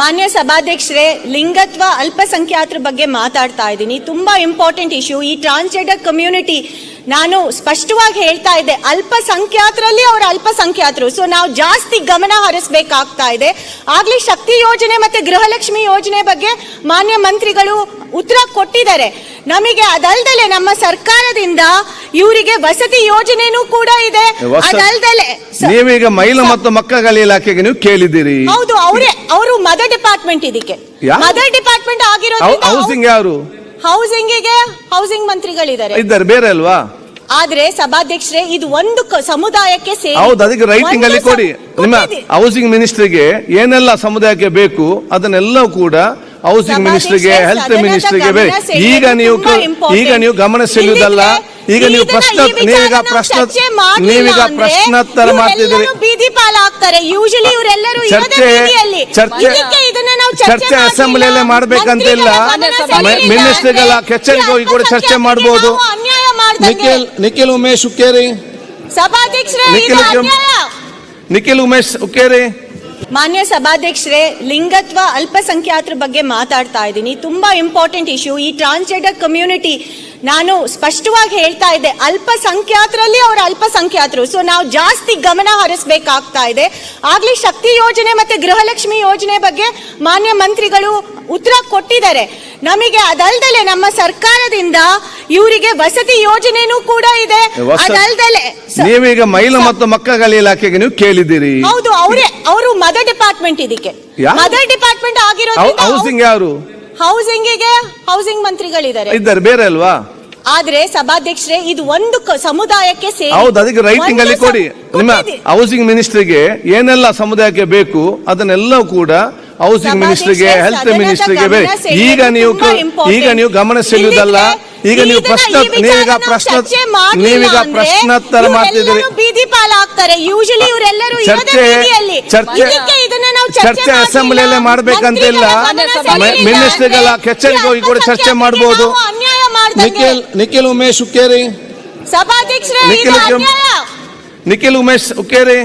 ಮಾನ್ಯ ಸಭಾಧ್ಯಕ್ಷರೇ ಲಿಂಗತ್ವ ಅಲ್ಪಸಂಖ್ಯಾತರ ಬಗ್ಗೆ ಮಾತಾಡ್ತಾ ಇದ್ದೀನಿ. ತುಂಬಾ ಇಂಪಾರ್ಟೆಂಟ್ ಇಶ್ಯೂ ಈ ಟ್ರಾನ್ಸ್ಜೆಂಡರ್ ಕಮ್ಯುನಿಟಿ ನಾನು ಸ್ಪಷ್ಟವಾಗಿ ಹೇಳ್ತಾ ಇದ್ದೆ ಅಲ್ಪಸಂಖ್ಯಾತರಲ್ಲಿ ಅವ್ರ ಅಲ್ಪಸಂಖ್ಯಾತರು. ಸೊ ನಾವು ಜಾಸ್ತಿ ಗಮನ ಹರಿಸಬೇಕಾಗ್ತಾ ಇದೆ. ಆಗ್ಲೇ ಶಕ್ತಿ ಯೋಜನೆ ಮತ್ತೆ ಗೃಹಲಕ್ಷ್ಮಿ ಯೋಜನೆ ಬಗ್ಗೆ ಮಾನ್ಯ ಮಂತ್ರಿಗಳು ಉತ್ತರ ಕೊಟ್ಟಿದ್ದಾರೆ. ನಮಗೆ ಅದಲ್ದಲೆ ನಮ್ಮ ಸರ್ಕಾರದಿಂದ ಇವರಿಗೆ ವಸತಿ ಯೋಜನೆನೂ ಕೂಡ ಇದೆ. ಅದಲ್ದಲೆ ನೀವೀಗ ಮಹಿಳಾ ಮತ್ತು ಮಕ್ಕಳ ಇಲಾಖೆಗೆ ನೀವು ಕೇಳಿದ್ದೀರಿ. ಹೌದು ಅವರೇ ಅವರು ಮದರ್ ಡಿಪಾರ್ಟ್ಮೆಂಟ್ ಇದಕ್ಕೆ. ಮದರ್ ಡಿಪಾರ್ಟ್ಮೆಂಟ್ ಆಗಿರೋದು ಹೌಸಿಂಗ್ ಯಾರು? ಹೌಸಿಂಗಿಗೆ ಹೌಸಿಂಗ್ ಮಂತ್ರಿಗಳಿದ್ದಾರೆ. ಇದ್ದಾರೆ ಬೇರೆ ಅಲ್ವಾ? ಆದ್ರೆ ಸಭಾಧ್ಯಕ್ಷರೇ ಇದು ಒಂದು ಸಮುದಾಯಕ್ಕೆ ಸೇರಿ ಹೌದು ಅದಕ್ಕೆ ರೈಟಿಂಗ್ ಅಲ್ಲಿ ಕೊಡಿ. ನಿಮ್ಮ ಹೌಸಿಂಗ್ ಮಿನಿಸ್ಟ್ರಿಗೆ ಏನೆಲ್ಲ ಸಮುದಾಯಕ್ಕೆ ಬೇಕು ಅದನ್ನೆಲ್ಲ ಕೂಡ ಹೌಸಿಂಗ್ ಮಿನಿಸ್ಟ್ರಿಗೆ ಹೆಲ್ತ್ ಮಿನಿಸ್ಟ್ರಿಗೆ ಈಗ ನೀವು ಈಗ ನೀವು ಗಮನ ಸೆಳೆಯುವುದಲ್ಲ ಈಗ ನೀವು ಪ್ರಶ್ನೆ ನೀವೀಗ ಪ್ರಶ್ನ ನೀವೀಗ ಪ್ರಶ್ನೋತ್ತರ ಮಾಡ್ತಿದ್ದೀರಿ. ಯೂಶಲಿ ಇವರೆಲ್ಲರೂ ಚರ್ಚೆ ಚರ್ಚೆ ಚರ್ಚೆ. ಅಸೆಂಬ್ಲಿಯಲ್ಲೇ ಮಾಡ್ಬೇಕಂತಿಲ್ಲ. ಮಿನಿಸ್ಟ್ರಿಗೆಲ್ಲ ಕೆಚ್ಚರಿಗೆ ಹೋಗಿ ಕೂಡ ಚರ್ಚೆ ಮಾಡಬಹುದು ಮಾಡ್ದಂಗೆ ನಿಖಿಲ್ ನಿಖಿಲ್ ಉಮೇಶ್ ಉಕ್ಕೇರಿ. ಸಭಾಧ್ಯಕ್ಷರೇ ಇದು ನಿಖಿಲ್ ಕೆಂ- ಅನ್ಯಾಯ. ನಿಖಿಲ್ ಉಮೇಶ್ ಮಾನ್ಯ ಸಭಾಧ್ಯಕ್ಷರೇ ಲಿಂಗತ್ವ ಅಲ್ಪಸಂಖ್ಯಾತರ ಬಗ್ಗೆ ಮಾತಾಡ್ತಾ ಇದ್ದೀನಿ. ತುಂಬಾ ಇಂಪಾರ್ಟೆಂಟ್ ಇಶ್ಯೂ ಈ ಟ್ರಾನ್ಸ್ಜೆಂಡರ್ ಕಮ್ಯುನಿಟಿ ನಾನು ಸ್ಪಷ್ಟವಾಗಿ ಹೇಳ್ತಾ ಇದ್ದೆ ಅಲ್ಪಸಂಖ್ಯಾತರಲ್ಲಿ ಅವರು ಅಲ್ಪಸಂಖ್ಯಾತರು. ಸೊ ನಾವು ಜಾಸ್ತಿ ಗಮನ ಹರಿಸಬೇಕಾಗ್ತಾ ಇದೆ. ಆಗ್ಲೇ ಶಕ್ತಿ ಯೋಜನೆ ಮತ್ತೆ ಗೃಹಲಕ್ಷ್ಮಿ ಯೋಜನೆ ಬಗ್ಗೆ ಮಾನ್ಯ ಮಂತ್ರಿಗಳು ಉತ್ತರ ಕೊಟ್ಟಿದ್ದಾರೆ. ನಮಗೆ ಅದಲ್ದಲೆ ನಮ್ಮ ಸರ್ಕಾರದಿಂದ ಇವರಿಗೆ ವಸತಿ ಯೋಜನೆನೂ ಕೂಡ ಇದೆ. ಅದಲ್ದಲೆ ನೀವೀಗ ಮಹಿಳಾ ಮತ್ತು ಮಕ್ಕಳ ಇಲಾಖೆಗೆ ನೀವು ಕೇಳಿದ್ದೀರಿ. ಹೌದು ಅವರೇ ಅವರು ಮದರ್ ಡಿಪಾರ್ಟ್ಮೆಂಟ್ ಇದಕ್ಕೆ. ಮದರ್ ಡಿಪಾರ್ಟ್ಮೆಂಟ್ ಆಗಿರೋದು ಹೌಸಿಂಗ್ ಯಾರು? ಹೌಸಿಂಗಿಗೆ ಹೌಸಿಂಗ್ ಮಂತ್ರಿಗಳಿದ್ದಾರೆ. ಇದ್ದಾರೆ ಬೇರೆ ಅಲ್ವಾ? ಆದ್ರೆ ಸಭಾಧ್ಯಕ್ಷರೇ ಇದು ಒಂದು ಕ- ಸಮುದಾಯಕ್ಕೆ ಸೇರಿ ಹೌದು ಅದಕ್ಕೆ ರೈಟಿಂಗ್ ಅಲ್ಲಿ ಒಂದು ಕೊಡಿ. ನಿಮ್ಮ ಕೊಟ್ಟಿದೆ. ಹೌಸಿಂಗ್ ಮಿನಿಸ್ಟ್ರಿಗೆ ಏನೆಲ್ಲ ಸಮುದಾಯಕ್ಕೆ ಬೇಕು ಅದನ್ನೆಲ್ಲ ಕೂಡ ಹೌಸಿಂಗ್ ಸಭಾಧ್ಯಕ್ಷರೇ, ಮಿನಿಸ್ಟ್ರಿಗೆ ಹೆಲ್ತ್ ಸದನದ ಮಿನಿಸ್ಟ್ರಿಗೆ ಸೆಳೆಯೋದು ಈಗ ನೀವು ತುಂಬಾ important. ಈಗ ನೀವು ಗಮನ ಸೆಳೆಯುವುದಲ್ಲ ಈಗ ನೀವು ಪ್ರಶ್ನೆ ಪ್ರಶ್ನ ಈ ವಿಚಾರನ ನೀವೀಗ ನಾವು ಪ್ರಶ್ನ ಚರ್ಚೆ ಮಾಡ್ಲಿಲ್ಲ ನೀವೀಗ ಅಂದ್ರೆ ಪ್ರಶ್ನೋತ್ತರ ಮಾಡ್ತಿದ್ದೀರಿ. ಇವರೆಲ್ಲರೂ ಬೀದಿ ಪಾಲಾಗ್ತಾರೆ. ಯೂಶಲಿ ಇವರೆಲ್ಲರೂ ಇರೋದೇ ಚರ್ಚೆ ಚರ್ಚೆ ಚರ್ಚೆ ಅಸೆಂಬ್ಲಿಯಲ್ಲೇ ಮಾಡ್ಬೇಕಂತಿಲ್ಲ. ಮ- ಕೆಚ್ಚರಿಗೆ ಹೋಗಿ ಕೂಡ ಚರ್ಚೆ ಮಾಡಬಹುದು ಮಾಡ್ದಂಗೆ. ನಿಖಿಲ್ ನಿಖಿಲ್ ಉಮೇಶ್ ಉಕ್ಕೇರಿ. ಸಭಾಧ್ಯಕ್ಷರೇ ಇದು ನಿಖಿಲ್ ಕೆಂ- ಅನ್ಯಾಯ. ನಿಖಿಲ್ ಉಮೇಶ್ ಉಕ್ಕೇರಿ.